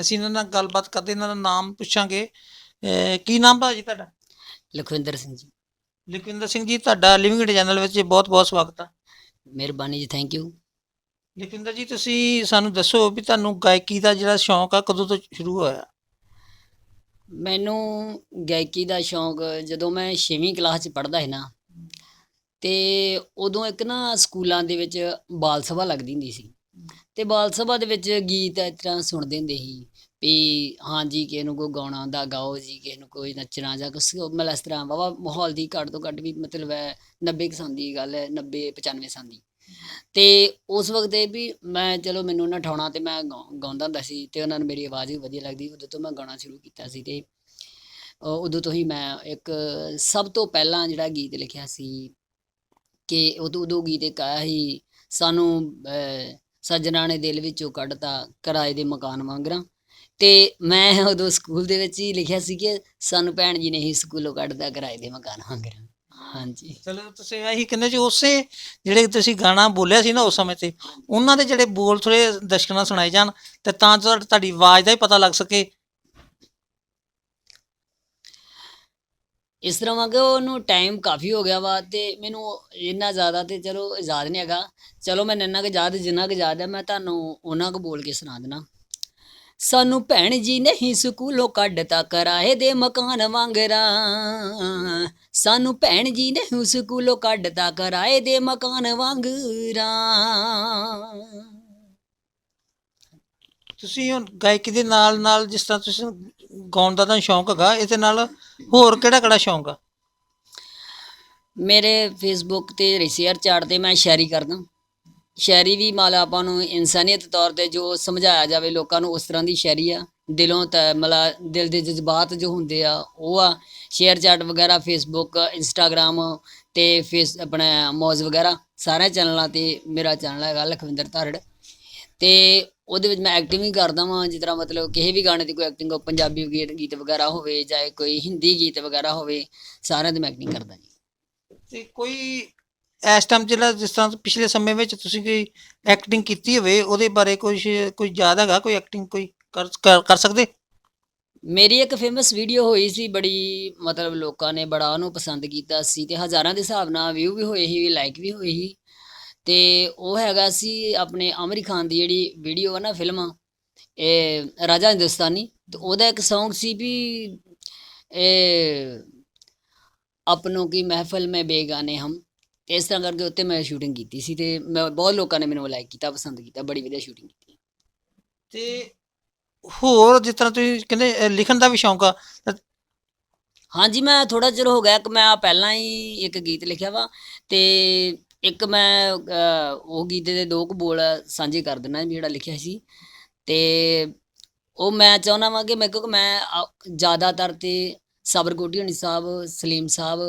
ਅਸੀਂ ਇਹਨਾਂ ਨਾਲ ਗੱਲਬਾਤ ਕਰਦੇ ਇਹਨਾਂ ਦਾ ਨਾਮ ਪੁੱਛਾਂਗੇ। ਅਹ ਕੀ ਨਾਮ ਭਾਜੀ ਤੁਹਾਡਾ? ਲਖਵਿੰਦਰ ਸਿੰਘ ਜੀ। ਲਖਵਿੰਦਰ ਸਿੰਘ ਜੀ ਤੁਹਾਡਾ ਲਿਵਿੰਗ ਚੈਨਲ ਵਿੱਚ ਬਹੁਤ ਬਹੁਤ ਸਵਾਗਤ ਹੈ ਮਿਹਰਬਾਨੀ ਜੀ ਥੈਂਕ ਯੂ ਲਖਵਿੰਦਰ ਜੀ ਤੁਸੀਂ ਸਾਨੂੰ ਦੱਸੋ ਵੀ ਤੁਹਾਨੂੰ ਗਾਇਕੀ ਦਾ ਜਿਹੜਾ ਸ਼ੌਂਕ ਆ ਕਦੋਂ ਤੋਂ ਸ਼ੁਰੂ ਹੋਇਆ? ਮੈਨੂੰ ਗਾਇਕੀ ਦਾ ਸ਼ੌਂਕ ਜਦੋਂ ਮੈਂ 6ਵੀਂ ਕਲਾਸ 'ਚ ਪੜ੍ਹਦਾ ਸੀ ਨਾ ਤੇ ਉਦੋਂ ਇੱਕ ਨਾ ਸਕੂਲਾਂ ਦੇ ਵਿੱਚ ਬਾਲ ਸਭਾ ਲੱਗਦੀ ਹੁੰਦੀ ਸੀ। ਤੇ ਬਾਲ ਸਭਾ ਦੇ ਵਿੱਚ ਗੀਤ ਇਸ ਤਰ੍ਹਾਂ ਸੁਣਦੇ ਹੁੰਦੇ ਸੀ ਵੀ ਹਾਂਜੀ ਕਿਸੇ ਨੂੰ ਕੋਈ ਗਾਉਣਾ ਆਉਂਦਾ ਗਾਓ ਜੀ ਕਿਸੇ ਨੂੰ ਕੋਈ ਨੱਚਣਾ ਜਾਂ ਕੁਛ ਮਤਲਬ ਇਸ ਤਰ੍ਹਾਂ ਵਾਵਾ ਮਾਹੌਲ ਦੀ ਘੱਟ ਤੋਂ ਘੱਟ ਵੀ ਮਤਲਬ ਹੈ 90 ਕੁ ਸਾਲ ਦੀ ਗੱਲ ਹੈ 90 95 ਸਾਲ ਦੀ। ਤੇ ਉਸ ਵਕਤ ਇਹ ਵੀ ਮੈਂ ਚਲੋ ਮੈਨੂੰ ਉਹਨਾਂ ਠਾਉਣਾ ਤੇ ਮੈਂ ਗਾਉ- ਗਾਉਂਦਾ ਹੁੰਦਾ ਸੀ ਤੇ ਉਹਨਾਂ ਨੂੰ ਮੇਰੀ ਆਵਾਜ਼ ਵੀ ਵਧੀਆ ਲੱਗਦੀ ਉਦੋਂ ਤੋਂ ਮੈਂ ਗਾਉਣਾ ਸ਼ੁਰੂ ਕੀਤਾ ਸੀ ਤੇ ਉਦੋਂ ਤੋਂ ਹੀ ਮੈਂ ਇੱਕ ਸਭ ਤੋਂ ਪਹਿਲਾਂ ਜਿਹੜਾ ਗੀਤ ਲਿਖਿਆ ਸੀ ਕਿ ਉਦੋਂ ਉਦੋਂ ਗੀਤ ਇੱਕ ਆਇਆ ਸੀ ਸਾਨੂੰ ਅ, ਸੱਜਣਾ ਨੇ ਦਿਲ ਵਿੱਚੋਂ ਕੱਢਤਾ ਕਿਰਾਏ ਦੇ ਮਕਾਨ ਵਾਂਗਰਾਂ। ਤੇ ਮੈਂ ਉਦੋਂ ਸਕੂਲ ਦੇ ਵਿੱਚ ਹੀ ਲਿਖਿਆ ਸੀ ਕਿ ਸਾਨੂੰ ਭੈਣ ਜੀ ਨੇ ਹੀ ਸਕੂਲੋਂ ਕੱਢਦਾ ਕਿਰਾਏ ਦੇ ਮਕਾਨ ਵਾਂਗਰਾਂ। ਹਾਂਜੀ। ਚਲੋ ਤੁਸੀਂ ਇਹੀ ਕਹਿੰਦੇ ਜੀ ਉਸੇ ਜਿਹੜੇ ਤੁਸੀਂ ਗਾਣਾ ਬੋਲਿਆ ਸੀ ਨਾ ਉਸ ਸਮੇਂ ਤੇ, ਉਹਨਾਂ ਦੇ ਜਿਹੜੇ ਬੋਲ ਥੋੜੇ ਦਰਸ਼ਕਾਂ ਨੂੰ ਸੁਣਾਏ ਜਾਣ ਤੇ ਤਾਂ ਤੁਹਾਡੀ ਆਵਾਜ਼ ਦਾ ਹੀ ਪਤਾ ਲੱਗ ਸਕੇ ਇਸ ਤਰ੍ਹਾਂ ਵਾ ਉਹਨੂੰ ਟਾਈਮ ਕਾਫੀ ਹੋ ਗਿਆ ਵਾ ਤੇ ਮੈਨੂੰ ਇੰਨਾ ਜ਼ਿਆਦਾ ਤੇ ਚਲੋ ਯਾਦ ਨਹੀਂ ਹੈਗਾ। ਚਲੋ ਮੈਂ ਇੰਨਾ ਕੁ ਯਾਦ, ਜਿੰਨਾ ਕੁ ਯਾਦ ਹੈ ਮੈਂ ਤੁਹਾਨੂੰ ਉਹਨਾਂ ਕੁ ਬੋਲ ਕੇ ਸੁਣਾ ਦੇਣਾ ਸਾਨੂੰ ਭੈਣ ਜੀ ਨਹੀਂ ਸਕੂਲੋਂ ਕੱਢਤਾ ਕਰਾਏ ਦੇ ਮਕਾਨ ਵਾਂਗਰਾ ਸਾਨੂੰ ਭੈਣ ਜੀ ਨੇ ਸਕੂਲੋਂ ਕੱਢਤਾ ਕਰਾਏ ਦੇ ਮਕਾਨ ਵਾਂਗਰਾ ਤੁਸੀਂ ਹੁਣ ਗਾਇਕੀ ਦੇ ਨਾਲ ਨਾਲ ਜਿਸ ਤਰ੍ਹਾਂ ਤੁਸੀਂ ਗਾਉਣ ਦਾ ਤਾਂ ਸ਼ੌਂਕ ਹੈਗਾ, ਇਹਦੇ ਨਾਲ ਹੋਰ ਕਿਹੜਾ ਕਿਹੜਾ ਸ਼ੌਂਕ ਆ? ਮੇਰੇ ਫੇਸਬੁੱਕ ਤੇ ਸ਼ੇਅਰ ਚਾਰਟ ਤੇ ਮੈਂ ਸ਼ਾਇਰੀ ਕਰਦਾ। ਸ਼ਾਇਰੀ ਵੀ ਮਾਲ ਆਪਾਂ ਨੂੰ ਇਨਸਾਨੀਅਤ ਤੌਰ ਤੇ ਜੋ ਸਮਝਾਇਆ ਜਾਵੇ, ਲੋਕਾਂ ਨੂੰ ਉਸ ਤਰ੍ਹਾਂ ਦੀ ਸ਼ਾਇਰੀ ਆ। ਦਿਲੋਂ ਤਾਂ ਮਤਲਬ ਦਿਲ ਦੇ ਜਜ਼ਬਾਤ ਜੋ ਹੁੰਦੇ ਆ, ਉਹ ਆ। ਸ਼ੇਅਰ ਚਾਰਟ ਵਗੈਰਾ ਫੇਸਬੁੱਕ ਇੰਸਟਾਗ੍ਰam ਤੇ ਫੇਸ ਆਪਣਾ ਮੌਜ਼ ਵਗੈਰਾ, ਸਾਰੇ ਚੈਨਲਾਂ ਤੇ ਮੇਰਾ ਚੈਨਲ ਹੈਗਾ ਲਖਵਿੰਦਰ ਧਾਰੜ। ਤੇ ਉਹਦੇ ਵਿੱਚ ਮੈਂ ਐਕਟਿੰਗ ਵੀ ਕਰਦਾ ਵਾਂ ਜਿਸ ਤਰ੍ਹਾਂ ਮਤਲਬ ਕਿਸੇ ਵੀ ਗਾਣੇ ਦੀ ਕੋਈ ਐਕਟਿੰਗ ਹੋ ਪੰਜਾਬੀ ਗੀਤ ਗੀਤ ਵਗੈਰਾ ਹੋਵੇ ਚਾਹੇ ਕੋਈ ਹਿੰਦੀ ਗੀਤ ਵਗੈਰਾ ਹੋਵੇ ਸਾਰਿਆਂ ਦੀ ਮੈਂ ਐਕਟਿੰਗ ਕਰਦਾ ਜੀ। ਤੇ ਕੋਈ ਇਸ ਟਾਈਮ ਜਿਹੜਾ ਜਿਸ ਤਰ੍ਹਾਂ ਪਿਛਲੇ ਸਮੇਂ ਵਿੱਚ ਤੁਸੀਂ ਕੋਈ ਐਕਟਿੰਗ ਕੀਤੀ ਹੋਵੇ ਉਹਦੇ ਬਾਰੇ ਕੁਝ ਕੋਈ ਯਾਦ ਹੈਗਾ? ਕੋਈ ਐਕਟਿੰਗ ਕੋਈ ਕਰ ਸਕਦੇ? ਮੇਰੀ ਇੱਕ ਫੇਮਸ ਵੀਡੀਓ ਹੋਈ ਸੀ ਬੜੀ ਮਤਲਬ ਲੋਕਾਂ ਨੇ ਬੜਾ ਉਹਨੂੰ ਪਸੰਦ ਕੀਤਾ ਸੀ ਤੇ ਹਜ਼ਾਰਾਂ ਦੇ ਹਿਸਾਬ ਨਾਲ ਵਿਊ ਵੀ ਹੋਏ ਸੀ ਲਾਈਕ ਵੀ ਹੋਏ ਸੀ। ਤੇ ਉਹ ਹੈਗਾ ਸੀ ਆਪਣੇ ਆਮਰੀ ਖਾਨ ਦੀ ਜਿਹੜੀ ਵੀਡੀਓ ਹੈ ਨਾ ਫਿਲਮ ਇਹ ਰਾਜਾ ਹਿੰਦੁਸਤਾਨੀ ਤੇ ਉਹਦਾ ਇੱਕ Song ਸੀ ਵੀ ਇਹ ਆਪਨੋਂ ਕੀ ਮਹਿਫਲ में ਬੇਗਾਨੇ ਹਮ ਇਸ ਤਰ੍ਹਾਂ ਕਰਕੇ ਉੱਤੇ ਮੈਂ ਸ਼ੂਟਿੰਗ ਕੀਤੀ ਸੀ ਤੇ ਮੈਂ ਬਹੁਤ ਲੋਕਾਂ ਨੇ ਮੈਨੂੰ ਲਾਈਕ ਕੀਤਾ ਪਸੰਦ ਕੀਤਾ ਬੜੀ ਵਧੀਆ ਸ਼ੂਟਿੰਗ ਕੀਤੀ। ਤੇ ਹੋਰ ਜਿਸ ਤਰ੍ਹਾਂ ਤੁਸੀਂ ਕਹਿੰਦੇ ਅਹ, ਲਿਖਣ ਦਾ ਵੀ ਸ਼ੌਂਕ ਆ ਤਾਂ ਹਾਂਜੀ ਮੈਂ ਥੋੜਾ ਚਿਰ ਹੋ ਗਿਆ ਕਿ ਮੈਂ ਪਹਿਲਾਂ ਹੀ ਇੱਕ ਗੀਤ ਲਿਖਿਆ ਵਾ ਤੇ ਇੱਕ ਮੈਂ ਉਹ ਗੀਤੇ ਦੇ ਦੋ ਕੁ ਬੋਲ ਸਾਂਝੇ ਕਰ ਦਿੰਦਾ ਵੀ ਜਿਹੜਾ ਲਿਖਿਆ ਸੀ। ਤੇ ਉਹ ਮੈਂ ਚਾਹੁੰਦਾ ਵਾਂ ਕਿ ਮੈਂ ਕਿਉਂਕਿ ਮੈਂ ਜ਼ਿਆਦਾਤਰ ਤੇ ਸਬਰ ਕੋਟੀ ਹਣੀ ਸਾਹਿਬ, ਸਲੀਮ ਸਾਹਿਬ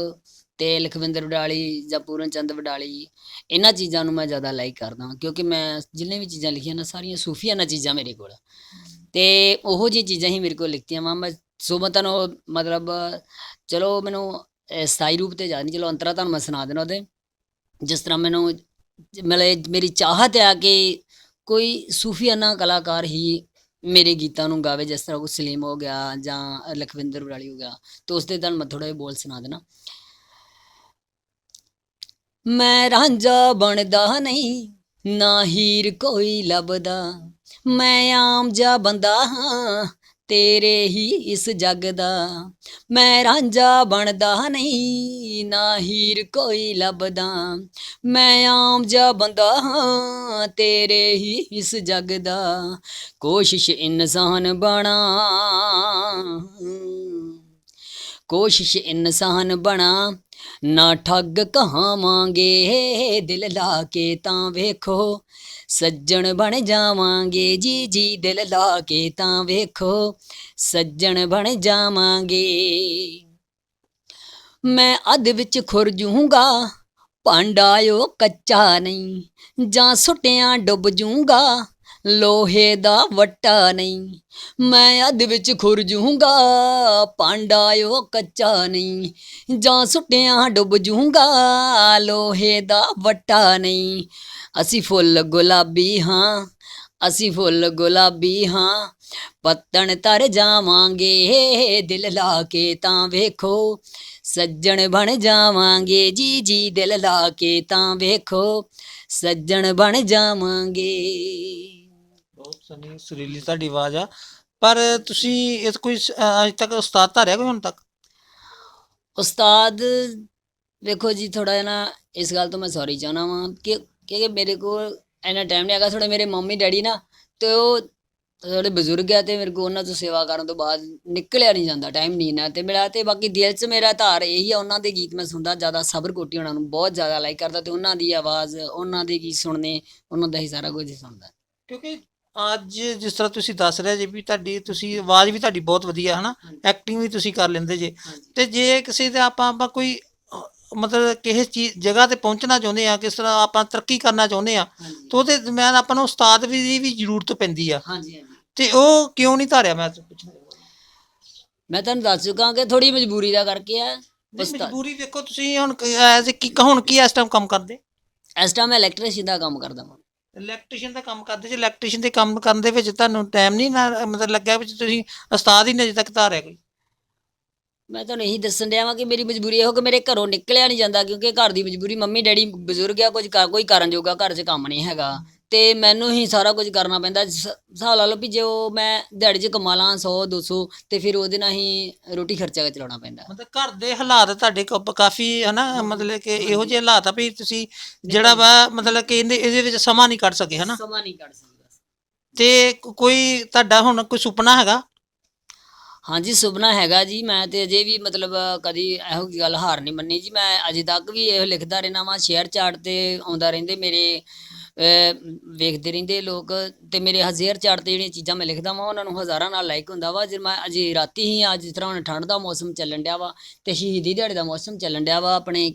ਤੇ ਲਖਵਿੰਦਰ ਵਡਾਲੀ ਜਾਂ ਪੂਰਨ ਚੰਦ ਵਡਾਲੀ, ਇਹਨਾਂ ਚੀਜ਼ਾਂ ਨੂੰ ਮੈਂ ਜ਼ਿਆਦਾ ਲਾਈਕ ਕਰਦਾ ਹਾਂ ਕਿਉਂਕਿ ਮੈਂ ਜਿੰਨੇ ਵੀ ਚੀਜ਼ਾਂ ਲਿਖੀਆਂ ਨਾ, ਸਾਰੀਆਂ ਸੂਫੀਆਨਾ ਚੀਜ਼ਾਂ ਮੇਰੇ ਕੋਲ। ਤੇ ਉਹੋ ਜਿਹੀਆਂ ਚੀਜ਼ਾਂ ਹੀ ਮੇਰੇ ਕੋਲ ਲਿਖਤੀਆਂ ਵਾਂ। ਮੈਂ ਸੋ ਮੈਂ ਮਤਲਬ, ਚਲੋ ਮੈਨੂੰ ਸਥਾਈ ਰੂਪ ਤੇ ਯਾਦ ਨਹੀਂ, ਚਲੋ ਅੰਤਰਾ ਤੁਹਾਨੂੰ ਮੈਂ ਸੁਣਾ ਦੇਣਾ ਉਹਦੇ। ਜਿਸ ਤਰ੍ਹਾਂ ਮੈਨੂੰ ਮਤਲਬ ਮੇਰੀ ਚਾਹਤ ਆ ਕਿ ਕੋਈ ਸੂਫੀਆਨਾ ਕਲਾਕਾਰ ਹੀ ਮੇਰੇ ਗੀਤਾਂ ਨੂੰ ਗਾਵੇ, ਜਿਸ ਤਰ੍ਹਾਂ ਕੋਈ ਸਲੀਮ ਹੋ ਗਿਆ ਜਾਂ ਲਖਵਿੰਦਰ ਵਰਾਲੀ ਹੋ ਗਿਆ, ਤੇ ਉਸ ਦੇ ਤੁਹਾਨੂੰ ਮੈਂ ਥੋੜਾ ਜਿਹਾ ਬੋਲ ਸੁਣਾ ਦੇਣਾ। ਮੈਂ ਰਾਂਝਾ ਬਣਦਾ ਨਹੀਂ, ਨਾ ਹੀਰ ਕੋਈ ਲੱਭਦਾ, ਮੈਂ ਆਮ ਜਾ ਬੰਦਾ ਹਾਂ ਤੇਰੇ ਹੀ ਇਸ ਜੱਗ ਦਾ ਮੈਂ ਰਾਂਝਾ ਬਣਦਾ ਨਹੀਂ, ਨਾ ਹੀਰ ਕੋਈ ਲੱਭਦਾ। ਮੈਂ ਆਮ ਜਾ ਬੰਦਾ ਹਾਂ, ਤੇਰੇ ਹੀ ਇਸ ਜੱਗ ਦਾ ਕੋਸ਼ਿਸ਼ ਇਨਸਾਨ ਬਣਾ। ਕੋਸ਼ਿਸ਼ ਇਨਸਾਨ ਬਣਾ। ਨਾ ਠੱਗ ਕਹਾਵਾਂਗੇ, ਦਿਲ ਲਾ ਕੇ ਤਾਂ ਵੇਖੋ। ਸੱਜਣ ਬਣ ਜਾਵਾਂਗੇ, ਜੀ ਜੀ ਦਿਲ ਲਾ ਕੇ ਤਾਂ ਵੇਖੋ। ਸੱਜਣ ਬਣ ਜਾਵਾਂਗੇ। ਮੈਂ ਅੱਧ ਵਿੱਚ ਖੁਰ ਜੂੰਗਾ, ਭਾਂਡਾ ਓ ਕੱਚਾ ਨਹੀਂ, ਜਾਂ ਸੁੱਟਿਆਂ ਡੁੱਬ ਜੂੰਗਾ। ਲੋਹੇ ਦਾ ਵੱਟਾ ਨਹੀਂ। ਮੈਂ ਅੱਧ ਵਿੱਚ ਖੁਰ ਜੂੰਗਾ ਭਾਂਡਾ ਓ ਕੱਚਾ ਨਹੀਂ। ਜਾਂ ਸੁੱਟਿਆਂ ਡੁੱਬ ਜੂੰਗਾ, ਲੋਹੇ ਦਾ ਵੱਟਾ ਨਹੀਂ। ਅਸੀਂ ਫੁੱਲ ਗੁਲਾਬੀ ਹਾਂ, ਅਸੀਂ ਫੁੱਲ ਗੁਲਾਬੀ ਹਾਂ। ਪੱਤਣ ਤਰ ਜਾਵਾਂਗੇ, ਦਿਲ ਲਾ ਕੇ ਤਾਂ ਵੇਖੋ। ਸੱਜਣ ਬਣ ਜਾਵਾਂਗੇ, ਜੀ ਜੀ ਦਿਲ ਲਾ ਕੇ ਤਾਂ ਵੇਖੋ। ਸੱਜਣ ਬਣ ਜਾਵਾਂਗੇ। ਸੋਹਣੀ ਸੁਰੀਲੀ ਤੁਹਾਡੀ ਆਵਾਜ਼ ਆ। ਪਰ ਤੁਸੀਂ ਇਹ ਕੋਈ ਸ- ਅੱਜ ਤੱਕ ਉਸਤਾਦ ਧਾਰਿਆ ਕੋਈ ਹੁਣ ਤੱਕ? ਉਸਤਾਦ ਵੇਖੋ ਜੀ ਥੋੜਾ ਨਾ ਇਸ ਗੱਲ ਤੋਂ ਮੈਂ ਸੌਰੀ ਚਾਹਨਾ ਵਾਂ ਕਿ ਕਿ ਮੇਰੇ ਕੋਲ ਇੰਨਾ ਟਾਈਮ ਨਹੀਂ ਹੈਗਾ। ਥੋੜੇ ਮੇਰੇ ਮੰਮੀ ਡੈਡੀ ਨਾ ਤੇ ਉਹ ਥੋੜੇ ਬਜ਼ੁਰਗ ਆ ਤੇ ਮੇਰੇ ਕੋਲ ਉਹਨਾਂ ਤੋਂ ਸੇਵਾ ਕਰਨ ਤੋਂ ਬਾਅਦ ਨਿਕਲਿਆ ਨਹੀਂ ਜਾਂਦਾ ਟਾਈਮ ਨਹੀਂ ਨਾ ਤੇ ਮੇਰਾ ਤੇ ਬਾਕੀ ਦਿਲ 'ਚ ਮੇਰਾ ਧਾਰ ਇਹੀ ਆ ਉਹਨਾਂ ਦੇ ਗੀਤ ਮੈਂ ਸੁਣਦਾ ਜ਼ਿਆਦਾ ਸਬਰ ਕੋਟੀ ਉਹਨਾਂ ਨੂੰ ਬਹੁਤ ਜ਼ਿਆਦਾ ਲਾਈਕ ਕਰਦਾ ਤੇ ਉਹਨਾਂ ਦੀ ਆਵਾਜ਼ ਉਹਨਾਂ ਦੇ ਗੀਤ ਸੁਣਨੇ ਉਹਨਾਂ ਦਾ ਹੀ ਸਾਰਾ ਕੁਝ ਸੁਣਦਾ। ਕਿਉਂਕਿ ਅੱਜ ਜਿਸ ਤਰ੍ਹਾਂ ਤੁਸੀਂ ਦੱਸ ਰਹੇ ਜੇ ਵੀ ਤੁਹਾਡੀ ਤੁਸੀਂ ਆਵਾਜ਼ ਵੀ ਤੁਹਾਡੀ ਬਹੁਤ ਵਧੀਆ ਹੈ ਨਾ ਐਕਟਿੰਗ ਵੀ ਤੁਸੀਂ ਕਰ ਲੈਂਦੇ ਜੇ। ਤੇ ਜੇ ਕਿਸੇ ਦੇ ਆਪਾਂ ਆਪਾਂ ਕੋਈ ਮਤਲਬ ਕਿਸੇ ਚੀਜ਼ ਜਗ੍ਹਾ ਤੇ ਪਹੁੰਚਣਾ ਚਾਹੁੰਦੇ ਆ ਕਿਸ ਤਰ੍ਹਾਂ ਆਪਾਂ ਤਰੱਕੀ ਕਰਨਾ ਚਾਹੁੰਦੇ ਆ ਤਾਂ ਉਹਦੇ ਮੈਂ ਆਪਾਂ ਨੂੰ ਉਸਤਾਦ ਵੀ ਦੀ ਵੀ ਜ਼ਰੂਰਤ ਪੈਂਦੀ ਆ। ਹਾਂਜੀ ਤੇ ਉਹ ਕਿਉਂ ਨਹੀਂ ਧਾਰਿਆ? ਮੈਂ ਪੁੱਛਣਾ ਮੈਂ ਤੁਹਾਨੂੰ ਦੱਸ ਚੁੱਕਾ ਕਿ ਥੋੜੀ ਮਜਬੂਰੀ ਦਾ ਕਰਕੇ ਆ ਮਜਬੂਰੀ ਵੇਖੋ ਤੁਸੀਂ ਹੁਣ ਐਜ਼ ਕੀ ਹੁਣ ਕੀ ਇਸ ਟਾਈਮ ਕੰਮ ਕਰਦੇ? ਇਸ ਟਾਈਮ ਮੈਂ ਇਲੈਕਟ੍ਰੀਸ਼ੀਅਨ ਦਾ ਕੰਮ ਕਰਦਾ ਹਾਂ ਇਲੈਕਟ੍ਰੀਸ਼ੀਅਨ ਦਾ ਕੰਮ ਕਰਦੇ, ਜੇ ਇਲੈਕਟ੍ਰੀਸ਼ੀਅਨ ਦੇ ਕੰਮ ਕਰਨ ਦੇ ਵਿੱਚ ਤੁਹਾਨੂੰ ਟਾਈਮ ਨਹੀਂ ਨਾ, ਮਤਲਬ ਲੱਗਿਆ ਵਿੱਚ ਤੁਸੀਂ ਉਸਤਾਦ ਹੀ ਨਹੀਂ ਅਜੇ ਤੱਕ ਧਾਰਿਆ ਕੋਈ? ਮੈਂ ਤੁਹਾਨੂੰ ਇਹੀ ਦੱਸਣ ਡਿਆ ਵਾਂ ਕਿ ਮੇਰੀ ਮਜਬੂਰੀ ਇਹੋ ਕਿ ਮੇਰੇ ਘਰੋਂ ਨਿਕਲਿਆ ਨਹੀਂ ਜਾਂਦਾ ਕਿਉਂਕਿ ਘਰ ਦੀ ਮਜਬੂਰੀ ਮੰਮੀ ਡੈਡੀ ਬਜ਼ੁਰਗ ਆ, ਕੁਝ ਕੋਈ ਕਰਨ ਜੋਗਾ ਘਰ 'ਚ ਕੰਮ ਨਹੀਂ ਹੈਗਾ। ਤੇ ਮੈਨੂੰ ਹੀ ਸਾਰਾ ਕੁਝ ਕਰਨਾ ਪੈਂਦਾ ਸ- ਹਿਸਾਬ ਲਾ ਲਓ ਵੀ ਜੇ ਉਹ ਮੈਂ ਦਿਹਾੜੀ 'ਚ ਕਮਾ ਲਾਂ 100 200 ਤੇ ਫਿਰ ਉਹਦੇ ਨਾਲ ਹੀ ਰੋਟੀ ਖਰਚਾ ਚਲਾਉਣਾ ਪੈਂਦਾ। ਮਤਲਬ ਘਰ ਦੇ ਹਾਲਾਤ ਤੁਹਾਡੇ ਕੋ- ਕਾਫੀ ਹਨਾ ਮਤਲਬ ਕਿ ਇਹੋ ਜਿਹੇ ਹਾਲਾਤ ਆ ਵੀ ਤੁਸੀਂ ਜਿਹੜਾ ਵਾ ਮਤਲਬ ਕਿ ਇਹਦੇ ਇਹਦੇ ਵਿੱਚ ਸਮਾਂ ਨਹੀਂ ਕੱਢ ਸਕੇ ਹਨਾ। ਸਮਾਂ ਨਹੀਂ ਕੱਢ ਸਕਦਾ ਤੇ ਕੋ- ਕੋਈ ਤੁਹਾਡਾ ਹੁਣ ਕੋਈ ਸੁਪਨਾ ਹੈਗਾ? ਹਾਂਜੀ ਸੁਪਨਾ ਹੈਗਾ ਜੀ ਮੈਂ ਤੇ ਅਜੇ ਵੀ ਮਤਲਬ ਕਦੀ ਇਹੋ ਜਿਹੀ ਗੱਲ ਹਾਰ ਨਹੀਂ ਮੰਨੀ ਜੀ। ਮੈਂ ਅਜੇ ਤੱਕ ਵੀ ਇਹ ਲਿਖਦਾ ਰਹਿਣਾ ਵਾਂ ਸ਼ੇਅਰ ਚਾਰਟ ਤੇ ਆਉਂਦਾ ਰਹਿੰਦੇ ਮੇਰੇ ਵੇਖਦੇ ਰਹਿੰਦੇ ਲੋਕ ਤੇ ਮੇਰੇ ਹਜ਼ੇਰ ਚਾਰਟ ਤੇ ਜਿਹੜੀਆਂ ਚੀਜ਼ਾਂ ਮੈਂ ਲਿਖਦਾ ਵਾਂ ਉਹਨਾਂ ਨੂੰ ਹਜ਼ਾਰਾਂ ਨਾਲ ਲਾਈਕ ਹੁੰਦਾ ਵਾ। ਜੇ ਮੈਂ ਅਜੇ ਰਾਤੀ ਹੀ ਅੱਜ ਜਿਸ ਤਰ੍ਹਾਂ ਹੁਣ ਠੰਡ ਦਾ ਮੌਸਮ ਚੱਲਣ ਡਿਆ ਵਾ ਤੇ ਸ਼ਹੀਦੀ ਦਿਹਾੜੇ ਦਾ ਮੌਸਮ ਚੱਲਣ ਡਿਆ ਵਾ ਆਪਣੇ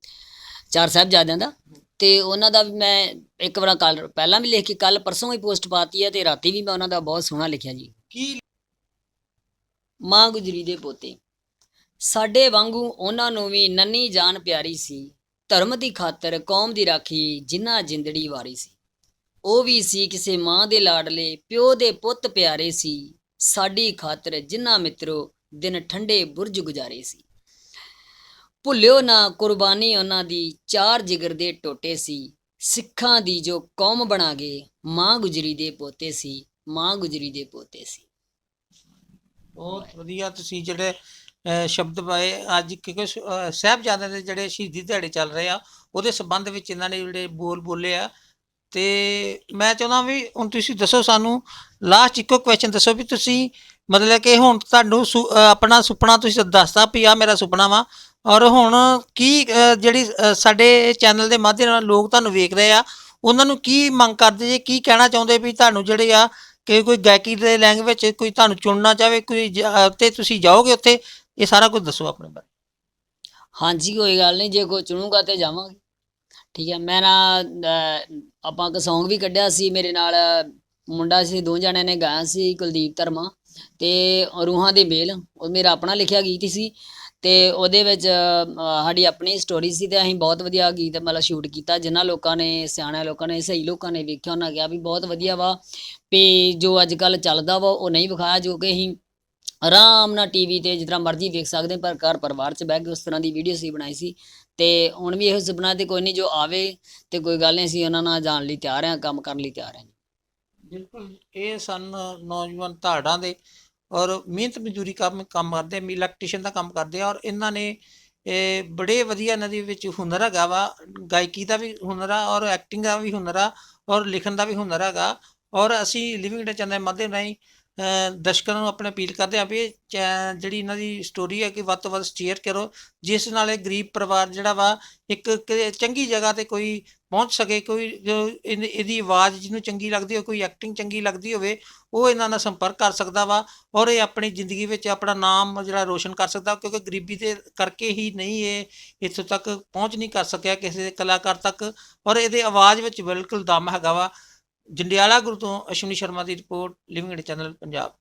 ਚਾਰ ਸਾਹਿਬਜ਼ਾਦਿਆਂ ਦਾ। ਤੇ ਉਹਨਾਂ ਦਾ ਵੀ ਮੈਂ ਇੱਕ ਵਾਰ ਕੱਲ ਪਹਿਲਾਂ ਵੀ ਲਿਖ ਕੇ ਕੱਲ ਪਰਸੋਂ ਹੀ ਪੋਸਟ ਪਾਤੀ ਹੈ ਤੇ ਰਾਤੀ ਵੀ ਮੈਂ ਉਹਨਾਂ ਦਾ ਬਹੁਤ ਸੋਹਣਾ ਲਿਖਿਆ ਜੀ। ਕੀ ਮਾਂ ਗੁਜਰੀ ਦੇ ਪੋਤੇ ਸਾਡੇ ਵਾਂਗੂ ਉਹਨਾਂ ਨੂੰ ਵੀ ਨੰਨੀ ਜਾਨ ਪਿਆਰੀ ਸੀ ਧਰਮ ਦੀ ਖਾਤਰ ਕੌਮ ਦੀ ਰਾਖੀ ਜਿਨ੍ਹਾਂ ਜਿੰਦੜੀ ਵਾਰੀ ਸੀ। ਉਹ ਵੀ ਸੀ ਕਿਸੇ ਮਾਂ ਦੇ ਲਾਡਲੇ ਪਿਓ ਦੇ ਪੁੱਤ ਪਿਆਰੇ ਸੀ। ਸਾਡੀ ਖਾਤਰ ਜਿਨ੍ਹਾਂ ਮਿੱਤਰੋ ਦਿਨ ਠੰਡੇ ਬੁਰਜ ਗੁਜ਼ਾਰੇ ਸੀ। ਭੁੱਲਿਓ ਨਾ ਕੁਰਬਾਨੀ ਉਹਨਾਂ ਦੀ ਚਾਰ ਜਿਗਰ ਦੇ ਟੋਟੇ ਸੀ। ਸਿੱਖਾਂ ਦੀ ਜੋ ਕੌਮ ਬਣਾ ਗਏ ਮਾਂ ਗੁਜਰੀ ਦੇ ਪੋਤੇ ਸੀ ਮਾਂ ਗੁਜਰੀ ਦੇ ਪੋਤੇ ਸੀ। ਬਹੁਤ ਵਧੀਆ ਤੁਸੀਂ ਜਿਹੜੇ ਅਹ, ਸ਼ਬਦ ਪਾਏ। ਅੱਜ ਕਿਉਂਕਿ ਸ- ਸਾਹਿਬਜ਼ਾਦਿਆਂ ਦੇ ਜਿਹੜੇ ਸ਼ਹੀਦੀ ਦਿਹਾੜੇ ਚੱਲ ਰਹੇ ਆ ਉਹਦੇ ਸੰਬੰਧ ਵਿੱਚ ਇਹਨਾਂ ਨੇ ਜਿਹੜੇ ਬੋਲ ਬੋਲੇ ਆ ਤੇ ਮੈਂ ਚਾਹੁੰਦਾ ਵੀ ਹੁਣ ਤੁਸੀਂ ਦੱਸੋ ਸਾਨੂੰ ਲਾਸਟ ਇੱਕੋ ਕੁਐਸਚਨ ਦੱਸੋ ਵੀ ਤੁਸੀਂ ਮਤਲਬ ਕਿ ਹੁਣ ਤੁਹਾਨੂੰ ਸੁ- ਅਹ, ਆਪਣਾ ਸੁਪਨਾ ਤੁਸੀਂ ਦੱਸਤਾ ਵੀ ਆ ਮੇਰਾ ਸੁਪਨਾ ਵਾ ਔਰ ਹੁਣ ਕੀ ਅਹ, ਜਿਹੜੀ ਅਹ, ਸਾਡੇ ਚੈਨਲ ਦੇ ਮਾਧਿਅਮ ਨਾਲ ਲੋਕ ਤੁਹਾਨੂੰ ਵੇਖ ਰਹੇ ਆ ਉਹਨਾਂ ਨੂੰ ਕੀ ਮੰਗ ਕਰਦੇ ਜੇ ਕੀ ਕਹਿਣਾ ਚਾਹੁੰਦੇ ਵੀ ਤੁਹਾਨੂੰ ਜਿਹੜੇ ਆ ਕਿ ਕੋਈ ਗਾਇਕੀ ਦੇ ਲੈਂਗੁਏਜ ਵਿੱਚ ਕੋਈ ਤੁਹਾਨੂੰ ਚੁਣਨਾ ਚਾਹਵੇ ਕੋਈ ਜ- ਤੇ ਤੁਸੀਂ ਜਾਓਗੇ ਉੱਥੇ ਇਹ ਸਾਰਾ ਕੁਝ ਦੱਸੋ ਆਪਣੇ ਬਾਰੇ। ਹਾਂਜੀ ਕੋਈ ਗੱਲ ਨਹੀਂ ਜੇ ਕੋਈ ਚੁਣੂਗਾ ਤੇ ਜਾਵਾਂਗੇ। ਠੀਕ ਹੈ ਮੈਂ ਨਾ ਅਹ, ਆਪਾਂ ਇੱਕ Song ਵੀ ਕੱਢਿਆ ਸੀ, ਮੇਰੇ ਨਾਲ, ਮੁੰਡਾ ਸੀ ਦੋ ਜਣਿਆਂ ਨੇ ਗਾਇਆ ਸੀ ਕੁਲਦੀਪ ਧਰਮਾ ਤੇ ਰੂਹਾਂ ਦੇ ਮੇਲ, ਉਹ ਮੇਰਾ ਆਪਣਾ ਲਿਖਿਆ ਗੀਤ ਸੀ ਤੇ ਉਹਦੇ ਵਿੱਚ ਸਾਡੀ ਆਪਣੀ ਸਟੋਰੀ ਸੀ ਤੇ ਅਸੀਂ ਬਹੁਤ ਵਧੀਆ ਗੀਤ ਮਤਲਬ ਸ਼ੂਟ ਕੀਤਾ, ਜਿਨ੍ਹਾਂ ਲੋਕਾਂ ਨੇ, ਸਿਆਣਿਆਂ ਲੋਕਾਂ ਨੇ, ਸਹੀ ਲੋਕਾਂ ਨੇ ਵੇਖਿਆ, ਉਹਨਾਂ ਕਿਹਾ ਵੀ ਬਹੁਤ ਵਧੀਆ ਵਾ ਵੀ ਜੋ ਅੱਜ ਕੱਲ ਚੱਲਦਾ ਵਾ, ਉਹ ਨਹੀਂ ਵਿਖਾਇਆ, ਜੋ ਕਿ ਅਸੀਂ ਆਰਾਮ ਨਾਲ ਟੀਵੀ ਤੇ ਜਿਸ ਤਰ੍ਹਾਂ ਮਰਜ਼ੀ ਵੇਖ ਸਕਦੇ, ਪਰ ਘਰ ਪਰਿਵਾਰ 'ਚ ਬਹਿ ਕੇ ਉਸ ਤਰ੍ਹਾਂ ਦੀ ਵੀਡੀਓ ਸੀ ਬਣਾਈ ਸੀ। ਤੇ ਹੁਣ ਵੀ ਇਹੋ ਸੁਪਨਾ ਤੇ ਕੋਈ ਨਹੀਂ ਜੋ ਆਵੇ ਤੇ ਕੋਈ ਗੱਲ ਨਹੀਂ ਸੀ ਉਹਨਾਂ ਨਾਲ ਜਾਣ ਲਈ ਤਿਆਰ ਹਾਂ, ਕੰਮ ਕਰਨ ਲਈ ਤਿਆਰ ਹਾਂ ਬਿਲਕੁਲ, ਇਹ ਸਨ ਨੌਜਵਾਨ ਧਾੜਾਂ ਦੇ ਔਰ ਮਿਹਨਤ ਮਜ਼ਦੂਰੀ ਕੰਮ ਕੰਮ ਕਰਦੇ ਆ ਇਲੈਕਟ੍ਰੀਸ਼ੀਅਨ ਦਾ ਕੰਮ ਕਰਦੇ ਆ, ਔਰ ਇਹਨਾਂ ਨੇ ਇਹ ਬੜੇ ਵਧੀਆ ਇਹਨਾਂ ਦੇ ਵਿੱਚ ਹੁਨਰ ਹੈਗਾ ਵਾ, ਗਾਇਕੀ ਦਾ ਵੀ ਹੁਨਰ ਆ, ਔਰ ਐਕਟਿੰਗ ਦਾ ਵੀ ਹੁਨਰ ਆ, ਔਰ ਲਿਖਣ ਦਾ ਵੀ ਹੁਨਰ ਹੈਗਾ, ਔਰ ਅਸੀਂ ਲਿਵਿੰਗ ਡੇ ਚੈਨਲ ਮਾਧਿਅਮ ਰਾਹੀਂ ਦਰਸ਼ਕਾਂ ਨੂੰ ਆਪਣੇ ਅਪੀਲ ਕਰਦੇ ਆ ਵੀ ਇਹ ਜਿਹੜੀ ਇਹਨਾਂ ਦੀ ਸਟੋਰੀ ਹੈ ਕਿ ਵੱਧ ਤੋਂ ਵੱਧ ਸ਼ੇਅਰ ਕਰੋ, ਜਿਸ ਨਾਲ ਇਹ ਗਰੀਬ ਪਰਿਵਾਰ ਜਿਹੜਾ ਵਾ ਇੱਕ ਕਿ- ਚੰਗੀ ਜਗ੍ਹਾ ਤੇ ਕੋਈ ਪਹੁੰਚ ਸਕੇ, ਕੋਈ ਜੋ ਇਹਦੀ ਇਹਦੀ ਆਵਾਜ਼ ਜਿਹਨੂੰ ਚੰਗੀ ਲੱਗਦੀ ਹੋਵੇ, ਕੋਈ ਐਕਟਿੰਗ ਚੰਗੀ ਲੱਗਦੀ ਹੋਵੇ, ਉਹ ਇਹਨਾਂ ਨਾਲ ਸੰਪਰਕ ਕਰ ਸਕਦਾ ਵਾ ਔਰ ਇਹ ਆਪਣੀ ਜ਼ਿੰਦਗੀ ਵਿੱਚ ਆਪਣਾ ਨਾਮ ਜਿਹੜਾ ਰੋਸ਼ਨ ਕਰ ਸਕਦਾ, ਕਿਉਂਕਿ ਗਰੀਬੀ ਦੇ ਕਰਕੇ ਹੀ ਨਹੀਂ ਇਹ ਇੱਥੋਂ ਤੱਕ ਪਹੁੰਚ ਨਹੀਂ ਕਰ ਸਕਿਆ ਕਿਸੇ ਕਲਾਕਾਰ ਤੱਕ ਔਰ ਇਹਦੇ ਆਵਾਜ਼ ਵਿੱਚ ਬਿਲਕੁਲ ਦਮ ਹੈਗਾ ਵਾ। ਜੰਡਿਆਲਾ ਗੁਰੂ ਤੋਂ ਅਸ਼ਵਨੀ ਸ਼ਰਮਾ ਦੀ report living India channel Punjab.